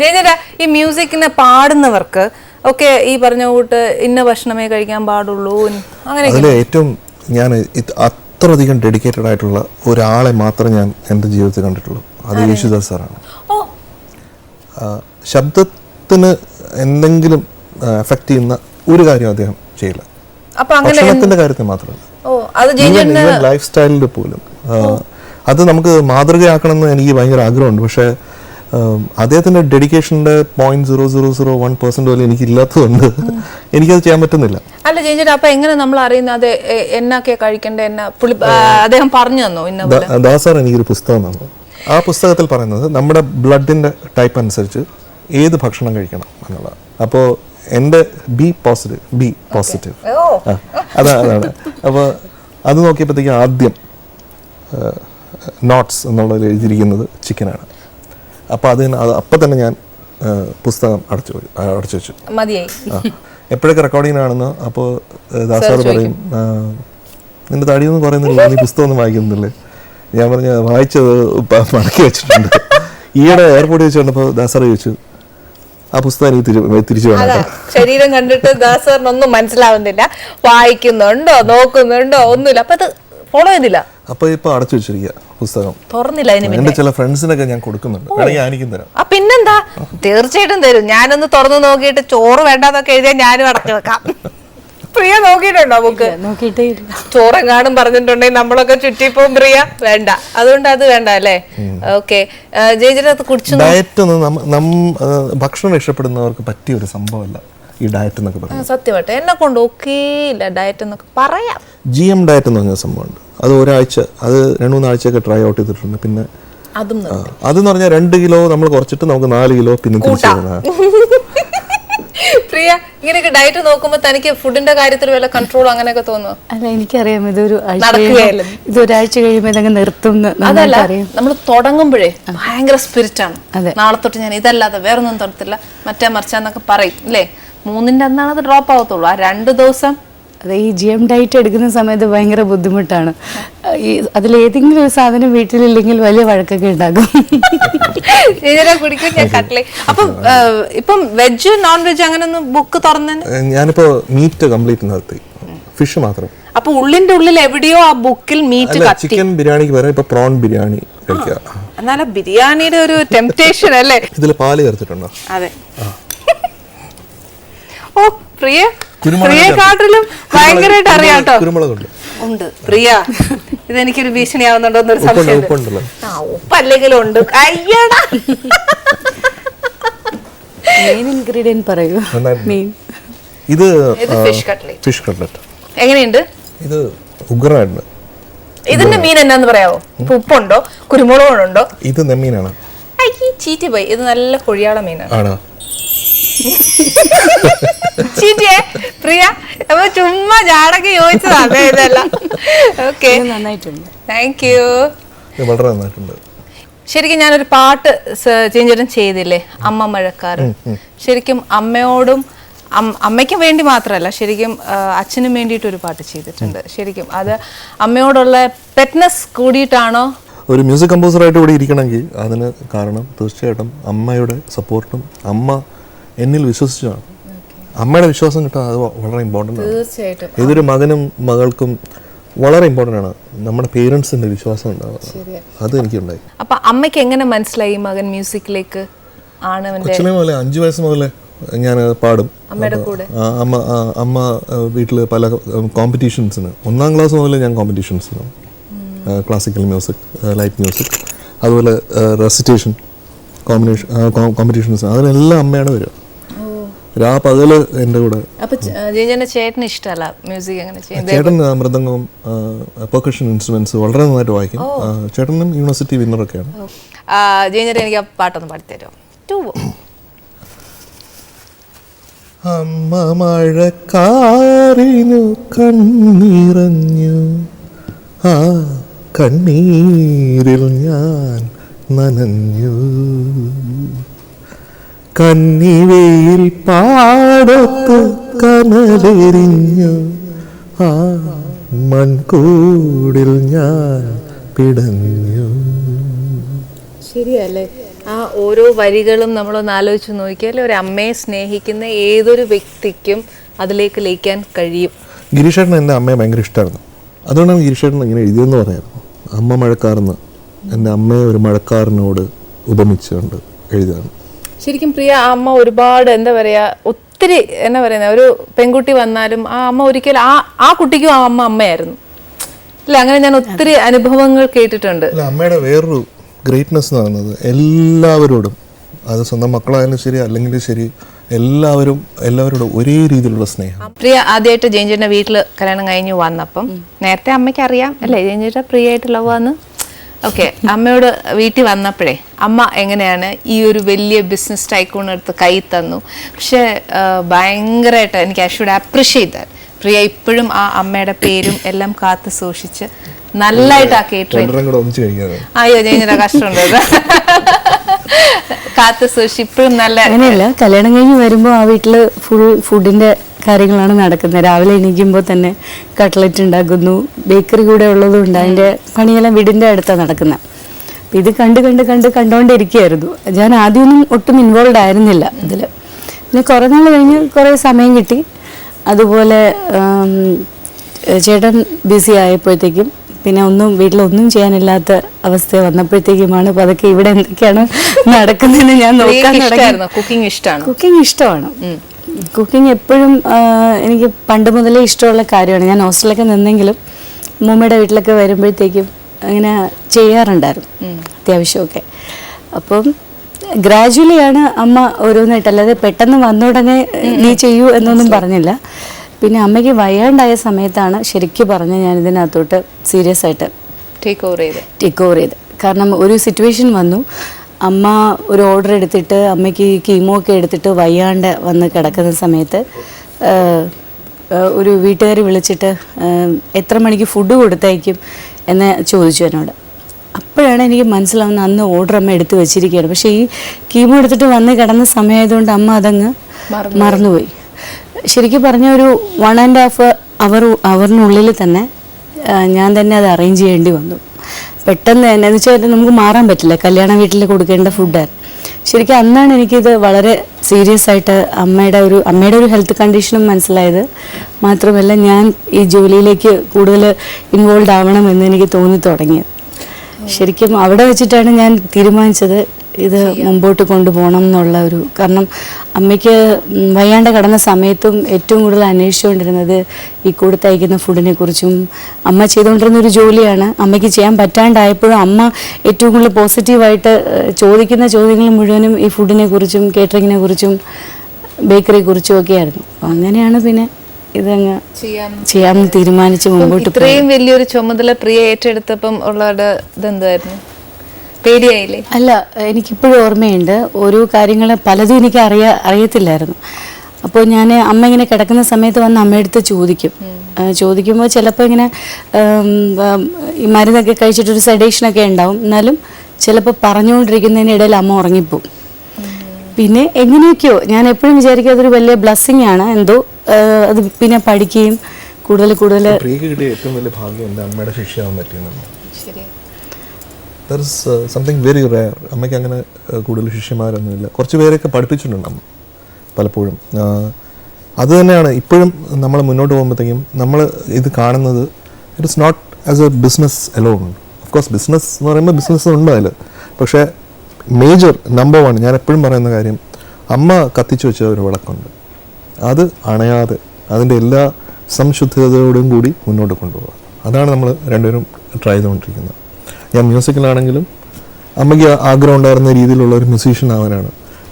ജയചര ഈ മ്യൂസിക്കിനെ പാടുന്നവർക്ക് ഒക്കെ ഈ പറഞ്ഞ കൂട്ട് ഇന്ന ഭക്ഷണമേ കഴിക്കാൻ പാടുള്ളൂ അങ്ങനെ അതിൽ ഏറ്റവും ഞാൻ അത്ര അത്രയധികം ഡെഡിക്കേറ്റഡ് ആയിട്ടുള്ള ഒരാളെ മാത്രം ഞാൻ എന്റെ ജീവിതത്തിൽ കണ്ടിട്ടുള്ളൂ. അത് യേശുദാസ് സാറാണ്. ശബ്ദത്തിന് എന്തെങ്കിലും എഫക്റ്റ് ചെയ്യുന്ന ഒരു കാര്യം അദ്ദേഹം ചെയ്യില്ല. ഭക്ഷണത്തിന്റെ കാര്യത്തിൽ മാത്രമല്ല. ലൈഫ് സ്റ്റൈലിൽ പോലും. അത് നമുക്ക് മാതൃകയാക്കണമെന്ന് എനിക്ക് ഭയങ്കര ആഗ്രഹമുണ്ട്. പക്ഷേ ഉം, അദ്ദേഹത്തിന്റെ ഡെഡിക്കേഷന്റെ point zero zero zero one percent പോലും എനിക്ക് ഇല്ലാത്തതുകൊണ്ട് എനിക്കത് ചെയ്യാൻ പറ്റുന്നില്ല. അല്ല ചേച്ചിട്ട് അപ്പൊ എങ്ങനെ നമ്മൾ അറിയുന്നത്? എന്നൊക്കെ കഴിക്കണ്ടേ? എന്ന പുള്ളി അദ്ദേഹം പറഞ്ഞു തന്നോ ഇന്ന ദാസാർ എനിക്കൊരു പുസ്തകം തന്നു. ആ പുസ്തകത്തിൽ പറയുന്നത് നമ്മുടെ ബ്ലഡിന്റെ ടൈപ്പ് അനുസരിച്ച് ഏത് ഭക്ഷണം കഴിക്കണം എന്നുള്ളത് അപ്പോൾ എന്റെ ബി പോസിറ്റീവ് ബി പോസിറ്റീവ് അതാണ്. അപ്പോൾ അത് നോക്കിയപ്പോഴത്തേക്കും ആദ്യം നോട്ട്സ് എന്നുള്ളതിൽ എഴുതിയിരിക്കുന്നത് ചിക്കനാണ് അപ്പോൾ അത് അപ്പം തന്നെ ഞാൻ പുസ്തകം അടച്ചു അടച്ചു വെച്ചു. എപ്പോഴൊക്കെ റെക്കോർഡിംഗ് ആണെന്നോ? അപ്പോൾ ദാസാറ് പറയും നിന്റെ തടിയൊന്നും പറയുന്നില്ല നീ പുസ്തകം ഒന്നും വായിക്കുന്നില്ലേ? ഞാൻ പറഞ്ഞ വായിച്ചത് മടക്കി വെച്ചിട്ടുണ്ട്. ഈയിടെ എയർപോർട്ടിൽ വെച്ച് കണ്ടപ്പോൾ ദാസാർ ചോദിച്ചു ആ പുസ്തകം എനിക്ക് തിരി- തിരിച്ചു ശരീരം കണ്ടിട്ട് ദാസറിനൊന്നും മനസ്സിലാവുന്നില്ല. വായിക്കുന്നുണ്ടോ നോക്കുന്നുണ്ടോ ഒന്നുമില്ല. അപ്പൊ അത് ഫോളോ ചെയ്തില്ല അപ്പോൾ ഇപ്പോൾ അടച്ചു വെച്ചിരിക്കുക പുസ്തകം. തുറന്നില്ല അതിന് എന്റെ ചില ഫ്രണ്ട്സിനൊക്കെ ഞാൻ കൊടുക്കുന്നുണ്ട്. വേണമെങ്കിൽ ആനിക്കും തരാം. ആ പിന്നെന്താ? തീർച്ചയായിട്ടും തരും. ഞാനൊന്ന് തുറന്നു നോക്കിയിട്ട് ചോറ് വേണ്ടാന്നൊക്കെ എഴുതിയാൽ ഞാനും അടച്ചു വെക്കാം. പ്രിയ നോക്കിയിട്ടുണ്ടോ ഇല്ല ചോറെങ്ങാനും പറഞ്ഞിട്ടുണ്ടെങ്കിൽ നമ്മളൊക്കെ ചുറ്റിപ്പോവും പ്രിയ. വേണ്ട. അതുകൊണ്ട് അത് വേണ്ട അല്ലേ? ഓക്കെ. ജയിച്ചിട്ട് കുടിച്ചു ഡയറ്റ് ഒന്നും നമ്മ- ഭക്ഷണം ഇഷ്ടപ്പെടുന്നവർക്ക് പറ്റിയ ഒരു സംഭവമല്ല ഈ ഡയറ്റ് എന്നൊക്കെ പറയുന്നത്. സത്യമായിട്ട്. എന്നെ കൊണ്ട് ഒക്കെ ഇല്ല ഡയറ്റ് എന്നൊക്കെ പറയാം. ജി എം ഡയറ്റ് എന്ന് പറഞ്ഞ സംഭവമുണ്ട്. അത് ഒരാഴ്ച അത് രണ്ട് മൂന്നാഴ്ചയൊക്കെ ട്രൈ ഔട്ട് ചെയ്തിട്ടുണ്ട്. പിന്നെ അതെന്ന് പറഞ്ഞാൽ രണ്ട് കിലോ നമ്മൾ കുറച്ചിട്ട് നമുക്ക് നാല് കിലോ പിന്നെ പ്രിയ ഇങ്ങനെയൊക്കെ ഡയറ്റ് നോക്കുമ്പോ തനിക്ക് ഫുഡിന്റെ കാര്യത്തിൽ വല്ല കൺട്രോൾ അങ്ങനെയൊക്കെ തോന്നുന്നു അല്ല എനിക്കറിയാം. ഇതൊരു ഇത് ഒരാഴ്ച കഴിയുമ്പോൾ ഇതങ്ങ് നിർത്തും എന്ന് അതല്ല അറിയാം നമ്മൾ തുടങ്ങുമ്പോഴേ ഭയങ്കര സ്പിരിറ്റ് ആണ്. നാളെ തൊട്ട് ഞാൻ ഇതല്ലാതെ വേറൊന്നും തൊടത്തില്ല മറ്റേ മറിച്ചാന്നൊക്കെ പറയും അല്ലേ മൂന്നിന്റെ അന്നാണ് അത് ഡ്രോപ്പ് ആവത്തുള്ളൂ. ആ രണ്ട് ദിവസം അതെ ഈ ജി എം ഡയറ്റ് എടുക്കുന്ന സമയത്ത് ഭയങ്കര ബുദ്ധിമുട്ടാണ്. ഈ അതിലേതെങ്കിലും ഒരു സാധനം വീട്ടിലില്ലെങ്കിൽ വലിയ വഴക്കൊക്കെ ഉണ്ടാകും കുടിക്കും ഞാൻ കട്ട്ലേ. അപ്പം ഇപ്പം വെജ് നോൺ വെജ് അങ്ങനെ ഒന്ന് ബുക്ക് തുറന്ന് ഞാനിപ്പോ മീറ്റ് കംപ്ലീറ്റ് നിർത്തി. ഫിഷ് മാത്രം. അപ്പൊ ഉള്ളിന്റെ ഉള്ളിൽ എവിടെയോ ആ ബുക്കിൽ മീറ്റ് കത്തി. ചിക്കൻ ബിരിയാണിക്ക് പകരം ഇപ്പൊ പ്രോൺ ബിരിയാണി കഴിക്കുക. എന്നാലും ബിരിയാണിയുടെ ഒരു ടെംപ്റ്റേഷൻ അല്ലേ? ഇതിൽ പാൽ ചേർത്തിട്ടുണ്ടോ? അതെ. ഓ പ്രിയ? പ്രിയക്കാട്ടിലും ഭയങ്കരമായിട്ട് അറിയാം കുരുമുളകുണ്ട് ഉണ്ട്. പ്രിയ ഇതെനിക്കൊരു ഭീഷണിയാവുന്നുണ്ടോ എന്നൊരു സംശയം ഉപ്പല്ലെങ്കിലും ഉണ്ട്. അയ്യടാ. മെയിൻ ഇൻഗ്രീഡിയന്റ് പറയൂ. മെയിൻ ഇത് ഫിഷ് കട്ട്ലറ്റ് ഫിഷ് കട്ട്ലറ്റ് എങ്ങനെയുണ്ട്? ഇത് ഉഗ്രനായിട്ടുണ്ട്. ഇതിന്റെ മീൻ എന്നാന്ന് പറയാവോ? ഉപ്പുണ്ടോ? കുരുമുളകുണ്ടോ? ഇത് നെമ്മീനാണ്. ചീറ്റി പോയി ഇത് നല്ല കൊഴിയാള മീനാണ്. ആണോ. ചീറ്റിയേ പ്രിയ അപ്പൊ ചുമ്മാ ചാടക്ക് ചോദിച്ചതാണ് ഇതല്ല. ഓക്കെ നന്നായിട്ടുണ്ട്. താങ്ക് യു വളരെ നന്നായിട്ടുണ്ട്. ശരിക്കും ഞാനൊരു പാട്ട് ചേഞ്ചറും ചെയ്തില്ലേ? അമ്മ മഴക്കാരൻ ശരിക്കും അമ്മയോടും അമ്മയ്ക്ക് വേണ്ടി മാത്രമല്ല ശരിക്കും അച്ഛനും വേണ്ടിയിട്ട് ഒരു പാട്ട് ചെയ്തിട്ടുണ്ട്. ശരിക്കും അത് അമ്മയോടുള്ള പെറ്റ്നസ് കൂടിയിട്ടാണോ? ഒരു മ്യൂസിക് കമ്പോസർ ആയിട്ട് കൂടി ഇരിക്കണമെങ്കിൽ അതിന് കാരണം തീർച്ചയായിട്ടും അമ്മയുടെ സപ്പോർട്ടും അമ്മ എന്നിൽ വിശ്വസിച്ചാണ് അമ്മയുടെ വിശ്വാസം കിട്ടാൻ അത് വളരെ ഇമ്പോർട്ടന്റ് ആണ്. തീർച്ചയായിട്ടും. ഏതൊരു മകനും മകൾക്കും വളരെ ഇമ്പോർട്ടന്റ് ആണ് നമ്മുടെ പേരൻസിന്റെ വിശ്വാസം ഉണ്ടാവുക. അത് എനിക്കുണ്ടായി. അപ്പം അമ്മയ്ക്ക് എങ്ങനെ മനസ്സിലായി മകൻ മ്യൂസിക്കിലേക്ക് ആണ് കൊച്ചിലെ മുതലേ അഞ്ച് വയസ്സ് മുതലേ ഞാൻ പാടും. അമ്മ അമ്മ വീട്ടിൽ പല കോമ്പറ്റീഷൻസിന് ഒന്നാം ക്ലാസ് മുതൽ ഞാൻ കോമ്പറ്റീഷൻസിന് ക്ലാസിക്കൽ മ്യൂസിക് ലൈറ്റ് മ്യൂസിക് അതുപോലെ റെസിറ്റേഷൻ കോമ്പിനേഷൻ കോമ്പറ്റീഷൻസ് അതിനെല്ലാം അമ്മയാണ് വരിക രാ പകൽ എന്റെ കൂടെ. അപ്പൊ ചേട്ടന് ഇഷ്ടമല്ല മ്യൂസിക് അങ്ങനെ ചേട്ടൻ മൃദംഗവും പെർക്കഷൻ ഇൻസ്ട്രുമെന്റ്സ് വളരെ നന്നായിട്ട് വായിക്കും. ചേട്ടനും യൂണിവേഴ്സിറ്റി വിന്നറൊക്കെയാണ് ജിഞ്ചർ എനിക്ക് ആ പാട്ടൊന്ന് പാടിത്തരുമോ അമ്മ മഴക്കാറിനു കണ്ണിറഞ്ഞു. ആ കണ്ണീരിൽ ഞാൻ നനഞ്ഞു. കന്നിവയിൽ പാടത്ത് കനലെരിഞ്ഞു. ആ മൺകൂടിൽ ഞാൻ പിടഞ്ഞു. ശരിയല്ലേ? ആ ഓരോ വരികളും നമ്മളൊന്ന് ആലോചിച്ച് നോക്കിയാൽ ഒരു അമ്മയെ സ്നേഹിക്കുന്ന ഏതൊരു വ്യക്തിക്കും അതിലേക്ക് ലയിക്കാൻ കഴിയും. ഗിരീഷേട്ടൻ എന്റെ അമ്മയെ ഭയങ്കര ഇഷ്ടമായിരുന്നു അതുകൊണ്ടാണ് ഗിരീഷേട്ടൻ ഇങ്ങനെ എഴുതിയെന്ന് പറയായിരുന്നു. അമ്മ മഴക്കാരെന്ന് എന്റെ അമ്മയെ ഒരു മഴക്കാരനോട് ഉപമിച്ചുകൊണ്ട് എഴുതിയതാണ്. ശരിക്കും പ്രിയ ആ അമ്മ ഒരുപാട് എന്താ പറയാ ഒത്തിരി എന്നാ പറയുന്ന ഒരു പെൺകുട്ടി വന്നാലും ആ അമ്മ ഒരിക്കലും ആ ആ കുട്ടിക്കും ആ അമ്മ അമ്മയായിരുന്നു. അല്ല അങ്ങനെ ഞാൻ ഒത്തിരി അനുഭവങ്ങൾ കേട്ടിട്ടുണ്ട്. അമ്മയുടെ വേറൊരു ഗ്രേറ്റ്നെസ് എന്ന് പറയുന്നത് എല്ലാവരോടും അത് സ്വന്തം മക്കളായാലും ശരി അല്ലെങ്കിൽ ശരി എല്ലാവരും എല്ലാവരോടും ഒരേ രീതിയിലുള്ള സ്നേഹം. പ്രിയ ആദ്യമായിട്ട് ജയിഞ്ചേട്ടന്റെ വീട്ടിൽ കല്യാണം കഴിഞ്ഞ് വന്നപ്പം നേരത്തെ അമ്മയ്ക്ക് അറിയാം അല്ലേ? ജയിഞ്ചേട്ട പ്രിയ ആയിട്ട് ലവ് ഓക്കെ അമ്മയോട് വീട്ടിൽ വന്നപ്പോഴേ അമ്മ എങ്ങനെയാണ് ഈ ഒരു വലിയ ബിസിനസ് ടൈക്കൂൺ എടുത്ത് കൈ തന്നു? പക്ഷെ ഭയങ്കരമായിട്ട് എനിക്ക് I should appreciate that Priya ഇപ്പോഴും ആ അമ്മയുടെ പേരും എല്ലാം കാത്തു സൂക്ഷിച്ച് നല്ലതായിട്ട് ആ കേറ്ററിംഗ് കൂടെ ഒന്നിച്ച് കഴിക്കാതെ അയ്യോ ഞാൻ കഷ്ടമുണ്ട്. കാത്തു സൂക്ഷിച്ച് ഇപ്പോഴും നല്ല അങ്ങനെയല്ല കല്യാണം കഴിഞ്ഞ് വരുമ്പോൾ ആ വീട്ടിൽ ഫുൾ ഫുഡിന്റെ കാര്യങ്ങളാണ് നടക്കുന്നത്. രാവിലെ എണീക്കുമ്പോൾ തന്നെ കട്ട്ലറ്റ് ഉണ്ടാക്കുന്നു ബേക്കറി കൂടെ ഉള്ളതുകൊണ്ട് അതിന്റെ പണിയെല്ലാം വീടിന്റെ അടുത്താണ് നടക്കുന്നത് ഇത് കണ്ട് കണ്ട് കണ്ട് കണ്ടുകൊണ്ടിരിക്കുകയായിരുന്നു ഞാൻ ആദ്യമൊന്നും ഒട്ടും ഇൻവോൾവ് ആയിരുന്നില്ല ഇതിൽ പിന്നെ കുറേ നാൾ കഴിഞ്ഞ് കുറേ സമയം കിട്ടി. അതുപോലെ ചേട്ടൻ ബിസി ആയപ്പോഴത്തേക്കും പിന്നെ ഒന്നും വീട്ടിലൊന്നും ചെയ്യാനില്ലാത്ത അവസ്ഥ വന്നപ്പോഴത്തേക്കുമാണ് പതുക്കെ ഇവിടെ എന്തൊക്കെയാണ് നടക്കുന്നതെന്ന് ഞാൻ നോക്കാൻ തുടങ്ങി. കുക്കിംഗ് ഇഷ്ടമാണ് കുക്കിംഗ് ഇഷ്ടമാണ്. കുക്കിംഗ് എപ്പോഴും എനിക്ക് പണ്ട് മുതലേ ഇഷ്ടമുള്ള കാര്യമാണ്. ഞാൻ ഹോസ്റ്റലൊക്കെ നിന്നെങ്കിലും മുമ്മയുടെ വീട്ടിലൊക്കെ വരുമ്പോഴത്തേക്കും അങ്ങനെ ചെയ്യാറുണ്ടായിരുന്നു അത്യാവശ്യമൊക്കെ. അപ്പം ഗ്രാജുവലി ആണ് അമ്മ ഓരോന്നായിട്ട് അല്ലാതെ പെട്ടെന്ന് വന്ന ഉടനെ നീ ചെയ്യൂ എന്നൊന്നും പറഞ്ഞില്ല. പിന്നെ അമ്മയ്ക്ക് വയ്യാണ്ടായ സമയത്താണ് ശരിക്കും പറഞ്ഞ ഞാൻ ഇതിനകത്തോട്ട് സീരിയസ് ആയിട്ട് ടേക്ക് ഓവർ ചെയ്ത്. ടേക്ക് ഓവർ ചെയ്ത്. കാരണം ഒരു സിറ്റുവേഷൻ വന്നു. അമ്മ ഒരു ഓർഡർ എടുത്തിട്ട് അമ്മയ്ക്ക് കീമോ ഒക്കെ എടുത്തിട്ട് വയ്യാണ്ട് വന്ന് കിടക്കുന്ന സമയത്ത് ഒരു വീട്ടുകാർ വിളിച്ചിട്ട് എത്ര മണിക്ക് ഫുഡ് കൊടുത്തയക്കും? എന്ന് ചോദിച്ചു എന്നോട്. അപ്പോഴാണ് എനിക്ക് മനസ്സിലാവുന്നത് അന്ന് ഓർഡർ അമ്മ എടുത്ത് വെച്ചിരിക്കുകയാണ്. പക്ഷേ ഈ കീമോ എടുത്തിട്ട് വന്ന് കിടന്ന സമയമായതുകൊണ്ട് അമ്മ അതങ്ങ് മറന്നുപോയി. ശരിക്കും പറഞ്ഞ ഒരു വൺ ആൻഡ് ഹാഫ് അവർ അവറിനുള്ളിൽ തന്നെ ഞാൻ തന്നെ അത് അറേഞ്ച് ചെയ്യേണ്ടി വന്നു. പെട്ടെന്ന് തന്നെ എന്ന് വെച്ചാൽ നമുക്ക് മാറാൻ പറ്റില്ല. കല്യാണ വീട്ടിൽ കൊടുക്കേണ്ട ഫുഡ് ശരിക്കും അന്നാണ് എനിക്കിത് വളരെ സീരിയസ് ആയിട്ട് അമ്മയുടെ ഒരു അമ്മയുടെ ഒരു ഹെൽത്ത് കണ്ടീഷനും മനസ്സിലായത്. മാത്രമല്ല ഞാൻ ഈ ജോലിയിലേക്ക് കൂടുതൽ ഇൻവോൾവ് എന്ന് എനിക്ക് തോന്നി തുടങ്ങിയത്. ശരിക്കും അവിടെ വെച്ചിട്ടാണ് ഞാൻ തീരുമാനിച്ചത്. ഇത് മുമ്പോട്ട് കൊണ്ടുപോകണം എന്നുള്ള ഒരു കാരണം അമ്മയ്ക്ക് വയ്യാണ്ട് കടന്ന സമയത്തും ഏറ്റവും കൂടുതൽ അന്വേഷിച്ചുകൊണ്ടിരുന്നത് ഈ കൊടുത്തയക്കുന്ന ഫുഡിനെ കുറിച്ചും അമ്മ ചെയ്തുകൊണ്ടിരുന്ന ഒരു ജോലിയാണ്. അമ്മയ്ക്ക് ചെയ്യാൻ പറ്റാണ്ടായപ്പോഴും അമ്മ ഏറ്റവും കൂടുതൽ പോസിറ്റീവായിട്ട് ചോദിക്കുന്ന ചോദ്യങ്ങൾ മുഴുവനും ഈ ഫുഡിനെ കുറിച്ചും കേറ്ററിങ്ങിനെ കുറിച്ചും ബേക്കറിയെ കുറിച്ചും ഒക്കെ ആയിരുന്നു അപ്പം അങ്ങനെയാണ് പിന്നെ ഇതങ്ങ് ചെയ്യാൻ തീരുമാനിച്ച് മുമ്പോട്ട് ഇത്രയും വലിയൊരു ചുമതല പ്രിയ ഏറ്റെടുത്തപ്പം ഉള്ളവരുടെ ഇതെന്തായിരുന്നു? പേടിയായില്ലേ? അല്ല എനിക്കിപ്പോഴും ഓർമ്മയുണ്ട്. ഓരോ കാര്യങ്ങൾ പലതും എനിക്ക് അറിയാ അറിയത്തില്ലായിരുന്നു. അപ്പോൾ ഞാൻ അമ്മ ഇങ്ങനെ കിടക്കുന്ന സമയത്ത് വന്ന് അമ്മയെടുത്ത് ചോദിക്കും. ചോദിക്കുമ്പോൾ ചിലപ്പോൾ ഇങ്ങനെ ഈ മരുന്നൊക്കെ കഴിച്ചിട്ടൊരു സെഡേഷനൊക്കെ ഉണ്ടാവും. എന്നാലും ചിലപ്പോൾ പറഞ്ഞുകൊണ്ടിരിക്കുന്നതിനിടയിൽ അമ്മ ഉറങ്ങിപ്പോവും. പിന്നെ എങ്ങനെയൊക്കെയോ ഞാൻ എപ്പോഴും വിചാരിക്കും അതൊരു വലിയ ബ്ലസ്സിങ് ആണ്. എന്തോ അത് പിന്നെ പഠിക്കുകയും കൂടുതൽ കൂടുതൽ പ്രിയക്ക് കിട്ടിയ ഏറ്റവും വലിയ ഭാഗ്യം എന്റെ അമ്മയുടെ ശിക്ഷയാവാൻ പറ്റിയെന്നാണ് ശരി there is something very rare അമ്മയ്ക്ക് അങ്ങനെ uh, കൂടുതൽ ശിഷ്യന്മാരൊന്നുമില്ല. കുറച്ച് പേരെയൊക്കെ പഠിപ്പിച്ചിട്ടുണ്ട് അമ്മ പലപ്പോഴും. അത് തന്നെയാണ്. ഇപ്പോഴും നമ്മൾ മുന്നോട്ട് പോകുമ്പോഴത്തേക്കും നമ്മൾ ഇത് കാണുന്നത് it is not as a business alone of course business എന്ന് പറയുമ്പോൾ ബിസിനസ് ഉണ്ട് അതിൽ പക്ഷേ മേജർ നമ്പർ വൺ ഞാൻ എപ്പോഴും പറയുന്ന കാര്യം അമ്മ കത്തിച്ചു വെച്ച ഒരു വിളക്കുണ്ട്. അത് അണയാതെ അതിന്റെ എല്ലാ സംശുദ്ധതയോടും കൂടി മുന്നോട്ട് കൊണ്ടുപോകുക അതാണ് നമ്മൾ രണ്ടുപേരും ട്രൈ ചെയ്തുകൊണ്ടിരിക്കുന്നത്. ഞാൻ മ്യൂസിക്കിലാണെങ്കിലും അമ്മയ്ക്ക് ആഗ്രഹം ഉണ്ടായിരുന്ന രീതിയിലുള്ള ഒരു മ്യൂസീഷ്യൻ ആവാനാണ്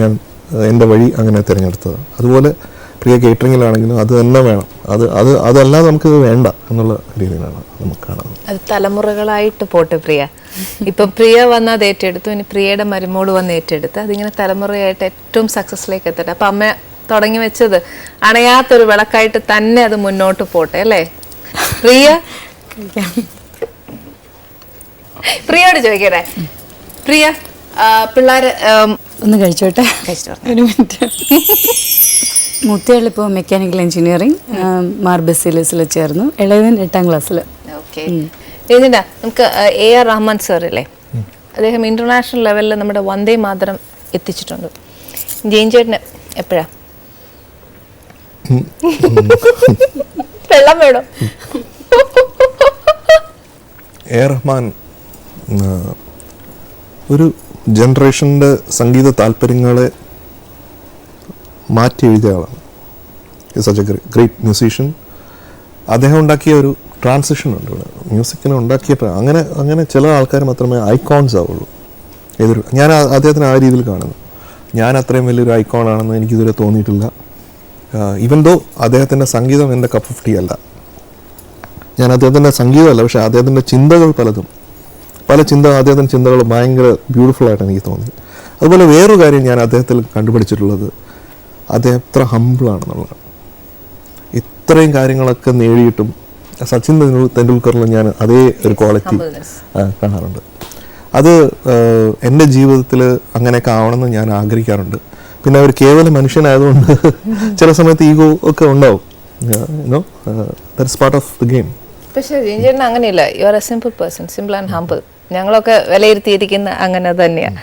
ഞാൻ എന്റെ വഴി അങ്ങനെ തിരഞ്ഞെടുത്തത്. അതുപോലെ പ്രിയ കേറ്ററിങ്ങിലാണെങ്കിലും അത് തന്നെ വേണം. അത് അത് അതല്ലാതെ നമുക്ക് വേണ്ട എന്നുള്ള രീതിയിലാണ് നമുക്ക് കാണുന്നത് അത് തലമുറകളായിട്ട് പോട്ടെ പ്രിയ. ഇപ്പം പ്രിയ വന്ന് അത് ഏറ്റെടുത്തു ഇനി പ്രിയയുടെ മരുമോൾ വന്ന് ഏറ്റെടുത്ത് അതിങ്ങനെ തലമുറയായിട്ട് ഏറ്റവും സക്സസ്സിലേക്ക് എത്തട്ടെ. അപ്പം അമ്മ തുടങ്ങി വെച്ചത് അണയാത്തൊരു വിളക്കായിട്ട് തന്നെ അത് മുന്നോട്ട് പോട്ടെ അല്ലേ? പ്രിയ? പ്രിയോട് ചോദിക്കട്ടെ? പ്രിയ പിള്ളേര് ഒന്ന് കഴിച്ചോട്ടെ. ഒരു മിനിറ്റ്. മൂത്തയാളിപ്പോൾ മെക്കാനിക്കൽ എഞ്ചിനീയറിംഗ് മാർ ബസിലിസിൽ ചേർന്നു. ഇളയവൻ എട്ടാം ക്ലാസ്സിൽ ഓക്കെ. നമുക്ക് എ ആർ റഹ്മാൻ സാർ അല്ലേ അദ്ദേഹം ഇന്റർനാഷണൽ ലെവലിൽ നമ്മുടെ വന്ദേ മാതരം എത്തിച്ചിട്ടുണ്ട്. ജെയിൻ ചേട്ടന് എപ്പോഴാ? വെള്ളം വേണോ? എ ആർ റഹ്മാൻ ഒരു ജനറേഷന്റെ സംഗീത താല്പര്യങ്ങളെ മാറ്റി എഴുതിയ ആളാണ്. സച്ച് എ ഗ്രേറ്റ് മ്യൂസീഷ്യൻ അദ്ദേഹം ഉണ്ടാക്കിയ ഒരു ട്രാൻസിഷൻ ഉണ്ട് ഇവിടെ. മ്യൂസിക്കിനെ ഉണ്ടാക്കിയ അങ്ങനെ അങ്ങനെ ചില ആൾക്കാർ മാത്രമേ ഐക്കോൺസ് ആവുള്ളൂ. ഏതൊരു ഞാൻ അദ്ദേഹത്തിന് ആ രീതിയിൽ കാണുന്നു. ഞാൻ അത്രയും വലിയൊരു ഐക്കോൺ ആണെന്ന് എനിക്കിതുവരെ തോന്നിയിട്ടില്ല. ഈവൻ ദോ അദ്ദേഹത്തിന്റെ സംഗീതം എന്റെ കപ്പ് ഓഫ് അല്ല. ഞാൻ അദ്ദേഹത്തിന്റെ സംഗീതമല്ല പക്ഷേ അദ്ദേഹത്തിന്റെ ചിന്തകൾ പലതും പല ചിന്ത അദ്ദേഹത്തിന്റെ ചിന്തകൾ ഭയങ്കര ബ്യൂട്ടിഫുൾ ആയിട്ട് എനിക്ക് തോന്നി അതുപോലെ വേറൊരു കാര്യം ഞാൻ അദ്ദേഹത്തിൽ കണ്ടുപിടിച്ചിട്ടുള്ളത് അദ്ദേഹം എത്ര ഹമ്പിളാണെന്നുള്ളതാണ് ഇത്രയും കാര്യങ്ങളൊക്കെ നേടിയിട്ടും സച്ചിൻ തെണ്ടു- തെണ്ടുൽക്കറിൽ ഞാൻ അതേ ഒരു ക്വാളിറ്റി. കാണാറുണ്ട്. അത് എന്റെ ജീവിതത്തിൽ അങ്ങനെയൊക്കെ ആവണമെന്ന് ഞാൻ ആഗ്രഹിക്കാറുണ്ട്. പിന്നെ അവർ കേവല മനുഷ്യനായതുകൊണ്ട് ചില സമയത്ത് ഈഗോ ഒക്കെ ഉണ്ടാവും. That's part of the game പക്ഷേ അങ്ങനെയല്ല. You are a simple person simple and humble ഞങ്ങളൊക്കെ വിലയിരുത്തിയിരിക്കുന്ന അങ്ങനെ തന്നെയാണ്